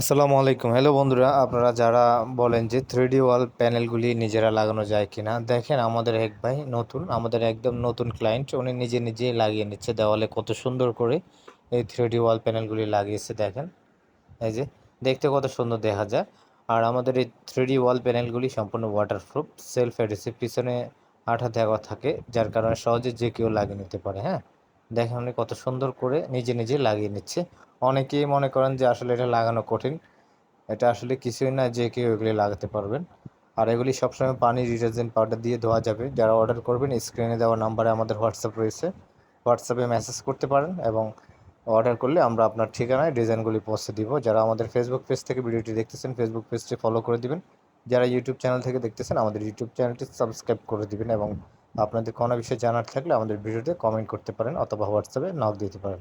আসসালামু আলাইকুম। হ্যালো বন্ধুরা, আপনারা যারা বলেন যে থ্রিডি ওয়াল প্যানেলগুলি নিজেরা লাগানো যায় কিনা, দেখেন আমাদের এক ভাই নতুন, আমাদের একদম নতুন ক্লায়েন্ট উনি নিজে নিজেই লাগিয়ে নিচ্ছে দেওয়ালে কত সুন্দর করে এই থ্রিডি ওয়াল প্যানেলগুলি লাগিয়েছে, দেখেন। এই যে, দেখতে কত সুন্দর দেখা যায়। আর আমাদের এই থ্রিডি ওয়াল প্যানেলগুলি সম্পূর্ণ ওয়াটারপ্রুফ সেলফ অ্যাডেসিভ পিছনে আঠা দেওয়া থাকে, যার কারণে সহজে যে কেউ লাগিয়ে নিতে পারে হ্যাঁ? দেখেন উনি কত সুন্দর করে নিজে নিজে লাগিয়ে নিচ্ছে। অনেকেই মনে করেন যে আসলে এটা লাগানো কঠিন। এটা আসলে কিছুই না যে কেউ এগুলি লাগাতে পারবেন। আর এগুলি সবসময় পানি ডিটারজেন্ট পাউডার দিয়ে ধোয়া যাবে। যারা অর্ডার করবেন, স্ক্রিনে দেওয়া নাম্বারে আমাদের হোয়াটসঅ্যাপ রয়েছে। হোয়াটসঅ্যাপে মেসেজ করতে পারেন এবং অর্ডার করলে আমরা আপনার ঠিকানায় ডিজাইনগুলি পৌঁছে দিব। যারা আমাদের ফেসবুক পেজ থেকে ভিডিওটি দেখতেছেন ফেসবুক পেজটি ফলো করে দিবেন। যারা ইউটিউব চ্যানেল থেকে দেখতেছেন, আমাদের ইউটিউব চ্যানেলটি সাবস্ক্রাইব করে দিবেন এবং আপনাদের কোনো বিষয়ে জানার থাকলে আমাদের ভিডিওতে কমেন্ট করতে পারেন অথবা হোয়াটসঅ্যাপে নক দিতে পারেন।